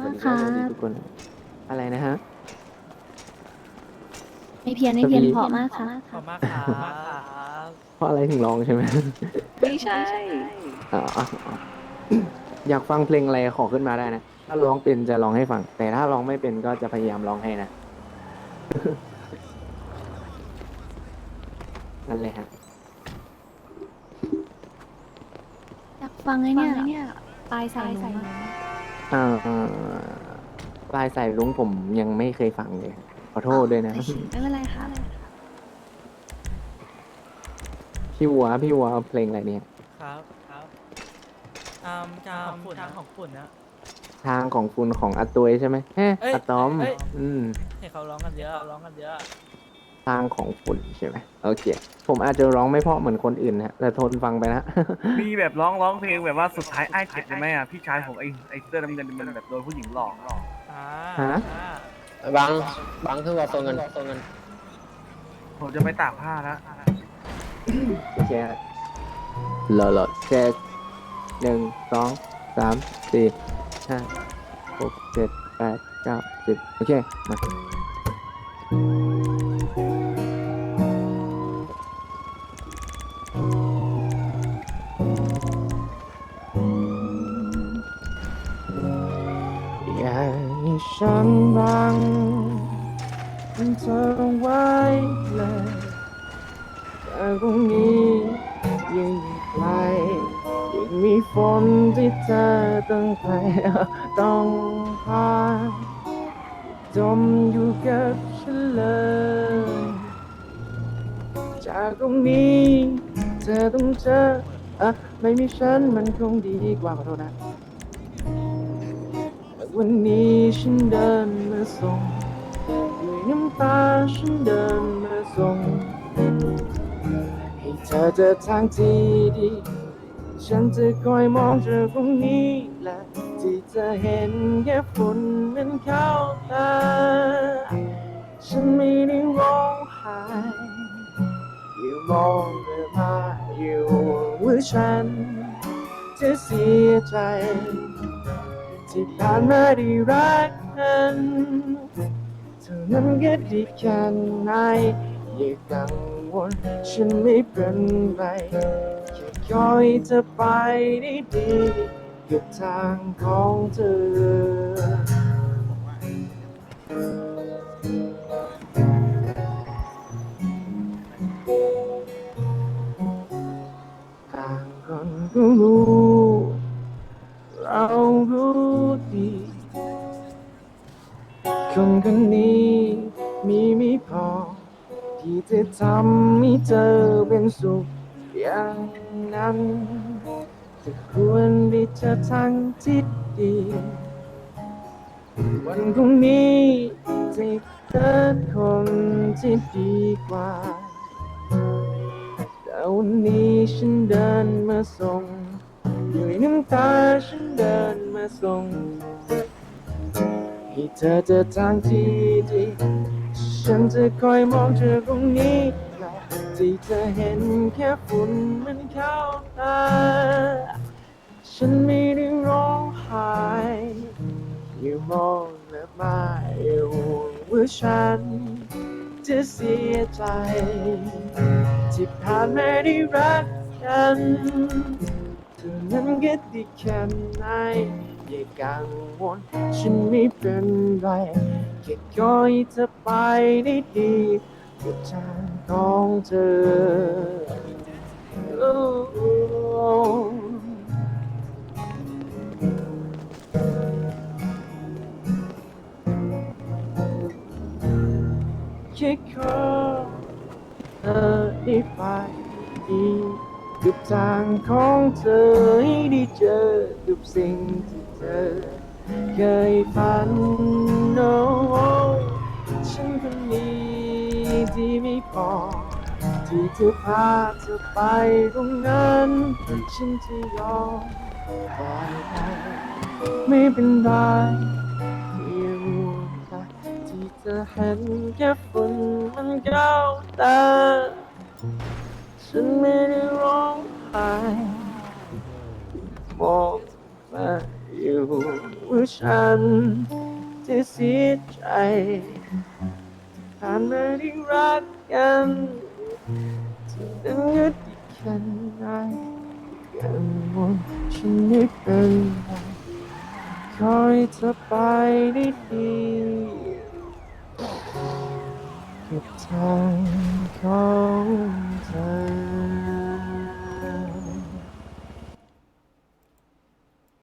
มากครับ สวัสดีทุกคนอะไรนะฮะ ไม่เพี้ยนไม่เพี้ยนเพราะมากค่ะขอบมากครับเพราะอะไรถึงร้องใช่ไหมไม่ใช่อ๋ออ๋ออ๋ออยากฟังเพลงอะไรขอขึ้นมาได้นะ ถ้าร้องเป็นจะร้องให้ฟัง แต่ถ้าร้องไม่เป็นก็จะพยายามร้องให้นะ นั่นเลยฮะ อยากฟังไอ้เนี่ยปลายสายลม อะอ่าอ่าปลายสายลุงผมยังไม่เคยฟังเลยครับขอโทษด้วยนะ โอเคไม่เป็นไรค่ะพี่วัวพี่วัวเอาเพลงอะไรเนี่ย ครับครับตามจามฝุ่นทางของฝุ่นนะ ทางของคุณของอาตุยใช่ไหมเฮ้เอ้ยอาตอม เอ้ย อืม เห็นเขาร้องกันเยอะร้องกันเยอะ ทางของฝุ่นใช่ไหมโอเค ผมอาจจะร้องไม่เพราะเหมือนคนอื่นนะแต่ทนฟังไปนะ มีแบบร้องร้องเพลงแบบว่าสุดท้ายไอ้ายเจ็บได้ไหมอะพี่ชายผมไอ้ไอ้เสื้อน้ำเงินมันแบบโดนผู้หญิงหลอกอ่าฮะ อ่าบังบังคือว่าโซเงินโซเงินผมจะไปตากผ้าแล้วโอเคหล่อหล่อเช็คหนึ่งสองสามสี่ห้าหกเจ็ดแปดเก้าสิบโอเค มา ให้ฉันบังเธอไว้เลยแต่ตรงนี้ยังไกลยังมีฝนที่เธอต้องไปต้องผ่านจมอยู่กับฉันเลยจากตรงนี้เธอต้องเจออะไม่มีฉันมันคงดีกว่าขอโทษนะ วันนี้ฉันเดินมาส่งด้วยน้ำตาฉันเดินมาส่ง ให้เธอเจอทางที่ดี ฉันจะคอยมองจากตรงนี้แหละที่จะเห็นแค่ฝุ่นมันเข้าตาฉันไม่ได้ร้องไห้อยู่มองเธอมาอยู่ว่าฉันจะเสียใจ ที่ผ่านมาได้รักกันเท่านั้นก็ดีแค่ไหนอย่ากังวลฉันไม่เป็นไรแค่ขอให้เธอไปได้ดีกับทางของเธอต่างคนก็รู้ คนนี้มีไม่พอ ที่จะทำให้เธอเป็นสุขอย่างนั้นจะควรได้เจอทางที่ดี วันพรุ่งนี้จะเจอคนที่ดีกว่า แต่วันนี้ฉันเดินมาส่งด้วยน้ำตาฉันเดินมาส่ง ให้เธอเจอทางที่ดี ฉันจะคอยมองเธอตรงนี้และที่จะเห็นแค่ฝุ่นมันเข้าตาฉันไม่ได้ร้องไห้อยู่มองและมาอยู่ว่าฉันจะเสียใจที่ผ่านมาได้รักกันเท่านั้นก็ดีแค่ไหน อย่ากังวลฉันไม่เป็นไรแค่ขอให้เธอไปได้ดีกับทางของเธอแค่ขอเธอได้ไปดีกับทางของเธอให้ได้เจอ สิ่งที่เธอเคยฝันโอ้ฉันคนนี้ที่ไม่พอ ที่จะพาเธอไปตรงนั้น ฉันจะยอมปล่อยไปไม่เป็นไรที่รู้ค่ะที่จะเห็นแค่ฝุ่นมันเข้าตาฉันไม่ได้ร้องไห้มองมาอยู่ ว่าฉันจะเสียใจผ่านมาได้รักกันจะเป็นเงินที่แค่ไหนกันหมดฉันไม่เป็นไรขอให้เธอไปได้ดีกับทางของเธอ